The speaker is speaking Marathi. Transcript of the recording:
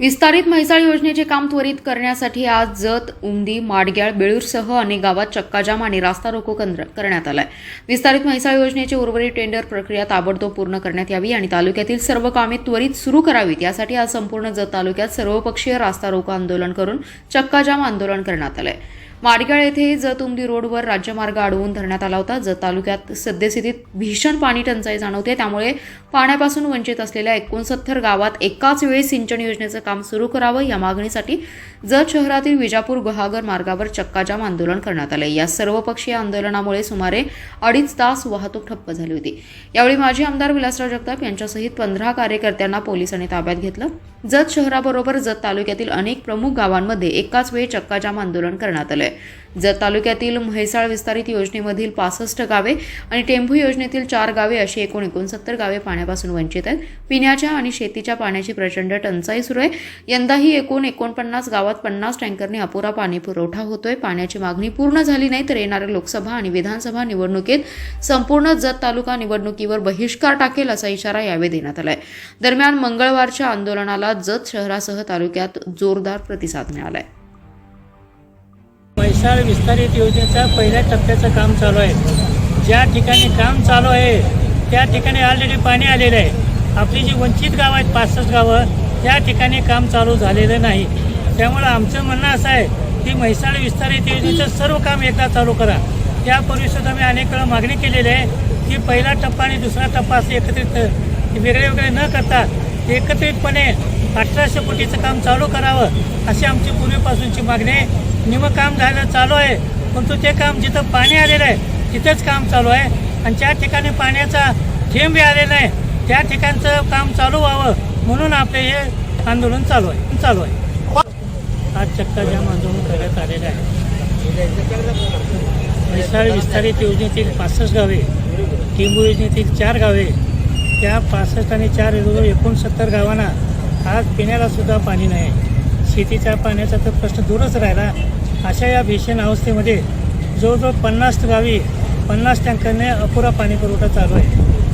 विस्तारित म्हैसाळ योजनेचे काम त्वरित करण्यासाठी आज जत उमदी माडग्याळ बेळूरसह अनेक गावात चक्काजाम आणि रास्ता रोको करण्यात आलाय. विस्तारित म्हैसाळ योजनेची उर्वरित टेंडर प्रक्रिया ताबडतोब पूर्ण करण्यात यावी आणि तालुक्यातील सर्व कामे त्वरित सुरू करावीत. यासाठी आज संपूर्ण जत तालुक्यात सर्वपक्षीय रास्ता रोको आंदोलन करून चक्काजाम आंदोलन करण्यात आलं आहे माडगाळ येथे जत रोडवर राज्यमार्ग अडवून धरण्यात आला होता. जत तालुक्यात सद्यस्थितीत भीषण पाणी टंचाई जाणवते. त्यामुळे पाण्यापासून वंचित असलेल्या एकोणसत्तर गावात एकाच वेळी सिंचन योजनेचं काम सुरू करावं या मागणीसाठी जत शहरातील विजापूर गुहागर मार्गावर चक्काजाम आंदोलन करण्यात आले या सर्वपक्षीय आंदोलनामुळे सुमारे अडीच तास वाहतूक ठप्प झाली होती. यावेळी माजी आमदार विलासराव जगताप यांच्यासहित पंधरा कार्यकर्त्यांना पोलिसांनी ताब्यात घेतलं. जत शहराबरोबर जत तालुक्यातील अनेक प्रमुख गावांमध्ये एकाच वेळी चक्काजाम आंदोलन करण्यात आलंय. जत तालुक्यातील म्हैसाळ विस्तारित योजनेमधील पासष्ट गावे आणि टेंभू योजनेतील चार गावे अशी एकूण एकोणसत्तर गावे पाण्यापासून वंचित आहेत. पिण्याच्या आणि शेतीच्या पाण्याची प्रचंड टंचाई सुरू आहे. यंदाही एकूण एकोणपन्नास गावात पन्नास टँकरने अपुरा पाणी पुरवठा होतोय. पाण्याची मागणी पूर्ण झाली नाही तर येणाऱ्या लोकसभा आणि विधानसभा निवडणुकीत संपूर्ण जत तालुका निवडणुकीवर बहिष्कार टाकेल असा इशारा यावेळी देण्यात आलाय. दरम्यान मंगळवारच्या आंदोलनाला जत शहरासह तालुक्यात जोरदार प्रतिसाद मिळालाय. म्हैसाळ विस्तारित योजनेचा पहिल्या टप्प्याचं काम चालू आहे. ज्या ठिकाणी काम चालू आहे त्या ठिकाणी ऑलरेडी पाणी आलेलं आहे. आपली जी वंचित गावं आहेत पासष्ट गावं त्या ठिकाणी काम चालू झालेलं नाही. त्यामुळं आमचं म्हणणं असं आहे की म्हैसाळ विस्तारित योजनेचं सर्व काम एकदा चालू करा. त्यापूर्वीसुद्धा मी अनेक वेळा मागणी केलेली आहे की पहिला टप्पा आणि दुसरा टप्पा असं एकत्रित वेगळे वेगळे न करता एकत्रितपणे अठराशे कोटीचं काम चालू करावं अशी आमची पूर्वीपासूनची मागणी आहे. निम काम झालं चालू आहे. परंतु ते काम जिथं पाणी आलेलं आहे तिथंच काम चालू आहे. आणि ज्या ठिकाणी पाण्याचा थेंब आलेला आहे त्या ठिकाणचं काम चालू व्हावं म्हणून आपले हे आंदोलन चालू आहे चालू आहे. आज चक्का जाम आंदोलन करण्यात आलेलं आहे. म्हैसाळ विस्तारित योजनेतील पासष्ट गावे टिंबू योजनेतील चार गावे त्या पासष्ट आणि चार जवळ एकोणसत्तर गावांना आज पिण्याला सुद्धा पाणी नाही. शेतीच्या पाण्याचा तर प्रश्न दूरच राहिला. अशा या भीषण अवस्थेमध्ये जवळजवळ पन्नास गावी पन्नास टँकरने अपुरा पाणी पुरवठा चालू आहे.